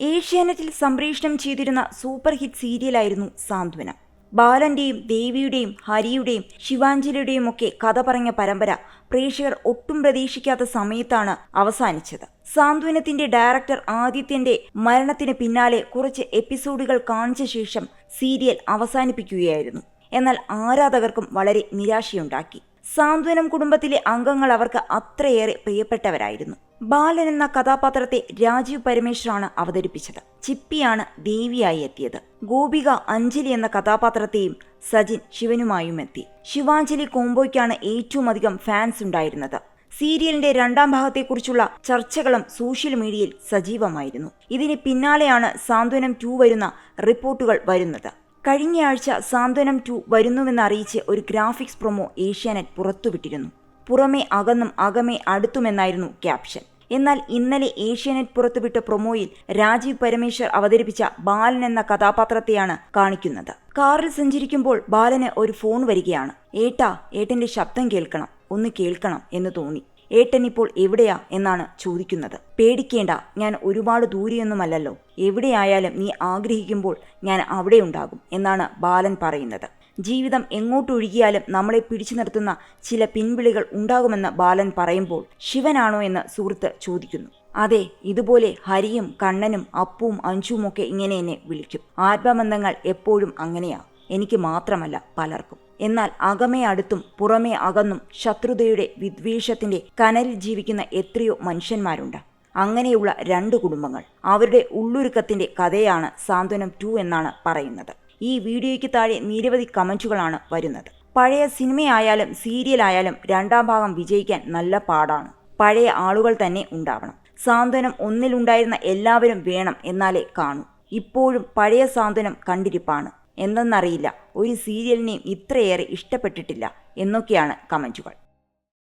ഏഷ്യാനെറ്റിൽ സംപ്രേഷണം ചെയ്തിരുന്ന സൂപ്പർ ഹിറ്റ് സീരിയലായിരുന്നു സാന്ത്വനം. ബാലന്റെയും ദേവിയുടെയും ഹരിയുടെയും ശിവാഞ്ജലിയുടെയും ഒക്കെ കഥ പറഞ്ഞ പരമ്പര പ്രേക്ഷകർ ഒട്ടും പ്രതീക്ഷിക്കാത്ത സമയത്താണ് അവസാനിച്ചത്. സാന്ത്വനത്തിന്റെ ഡയറക്ടർ ആദിത്യന്റെ മരണത്തിന് പിന്നാലെ കുറച്ച് എപ്പിസോഡുകൾ കാണിച്ച ശേഷം സീരിയൽ അവസാനിപ്പിക്കുകയായിരുന്നു. എന്നാൽ ആരാധകർക്കും വളരെ നിരാശയുണ്ടാക്കി. സാന്ത്വനം കുടുംബത്തിലെ അംഗങ്ങൾ അവർക്ക് അത്രയേറെ പ്രിയപ്പെട്ടവരായിരുന്നു. ബാലൻ എന്ന കഥാപാത്രത്തെ രാജീവ് പരമേശ്വറാണ് അവതരിപ്പിച്ചത്. ചിപ്പിയാണ് ദേവിയായി എത്തിയത്. ഗോപിക അഞ്ജലി എന്ന കഥാപാത്രത്തെയും സജിൻ ശിവനുമായും എത്തി. ശിവാഞ്ജലി കോംബോയ്ക്കാണ് ഏറ്റവും അധികം ഫാൻസ് ഉണ്ടായിരുന്നത്. സീരിയലിന്റെ രണ്ടാം ഭാഗത്തെക്കുറിച്ചുള്ള ചർച്ചകളും സോഷ്യൽ മീഡിയയിൽ സജീവമായിരുന്നു. ഇതിന് പിന്നാലെയാണ് സാന്ത്വനം ടു വരുന്ന റിപ്പോർട്ടുകൾ വരുന്നത്. കഴിഞ്ഞയാഴ്ച സാന്ത്വനം ടു വരുന്നുവെന്നറിയിച്ച് ഒരു ഗ്രാഫിക്സ് പ്രൊമോ ഏഷ്യാനെറ്റ് പുറത്തുവിട്ടിരുന്നു. പുറമേ അകന്നും അകമേ അടുത്തുമെന്നായിരുന്നു ക്യാപ്ഷൻ. എന്നാൽ ഇന്നലെ ഏഷ്യാനെറ്റ് പുറത്തുവിട്ട പ്രൊമോയിൽ രാജീവ് പരമേശ്വർ അവതരിപ്പിച്ച ബാലൻ എന്ന കഥാപാത്രത്തെയാണ് കാണിക്കുന്നത്. കാറിൽ സഞ്ചരിക്കുമ്പോൾ ബാലന് ഒരു ഫോൺ വരികയാണ്. ഏട്ടാ ഏട്ടന്റെ ശബ്ദം കേൾക്കണം. ഒന്ന് കേൾക്കണം എന്ന് തോന്നി. ഏട്ടൻ ഇപ്പോൾ എവിടെയാ എന്നാണ് ചോദിക്കുന്നത്. പേടിക്കേണ്ട ഞാൻ ഒരുപാട് ദൂരെയൊന്നുമല്ലല്ലോ. എവിടെയായാലും നീ ആഗ്രഹിക്കുമ്പോൾ ഞാൻ അവിടെ ഉണ്ടാകും എന്നാണ് ബാലൻ പറയുന്നത്. ജീവിതം എങ്ങോട്ടൊഴുകിയാലും നമ്മളെ പിടിച്ചു നിർത്തുന്ന ചില പിൻവിളികൾ ഉണ്ടാകുമെന്ന് ബാലൻ പറയുമ്പോൾ ശിവനാണോ എന്ന് സുഹൃത്ത് ചോദിക്കുന്നു. അതെ ഇതുപോലെ ഹരിയും കണ്ണനും അപ്പുവും അഞ്ചുവും ഒക്കെ ഇങ്ങനെ എന്നെ വിളിക്കും. ആത്മബന്ധങ്ങൾ എപ്പോഴും അങ്ങനെയാ. എനിക്ക് മാത്രമല്ല പലർക്കും. എന്നാൽ അകമേ അടുത്തും പുറമേ അകന്നും ശത്രുതയുടെ വിദ്വേഷത്തിന്റെ കനലിൽ ജീവിക്കുന്ന എത്രയോ മനുഷ്യന്മാരുണ്ട്. അങ്ങനെയുള്ള രണ്ട് കുടുംബങ്ങൾ. അവരുടെ ഉള്ളൊരുക്കത്തിന്റെ കഥയാണ് സാന്ത്വനം ടു എന്നാണ് പറയുന്നത്. ഈ വീഡിയോയ്ക്ക് താഴെ നിരവധി കമന്റുകളാണ് വരുന്നത്. പഴയ സിനിമയായാലും സീരിയലായാലും രണ്ടാം ഭാഗം വിജയിക്കാൻ നല്ല പാടാണ്. പഴയ ആളുകൾ തന്നെ ഉണ്ടാവണം. സാന്ത്വനം ഒന്നിലുണ്ടായിരുന്ന എല്ലാവരും വേണം എന്നാലേ കാണൂ. ഇപ്പോഴും പഴയ സാന്ത്വനം കണ്ടിരിപ്പാണ്. എന്തെന്നറിയില്ല. ഒരു സീരിയലിനെയും ഇത്രയേറെ ഇഷ്ടപ്പെട്ടിട്ടില്ല എന്നൊക്കെയാണ് കമന്റുകൾ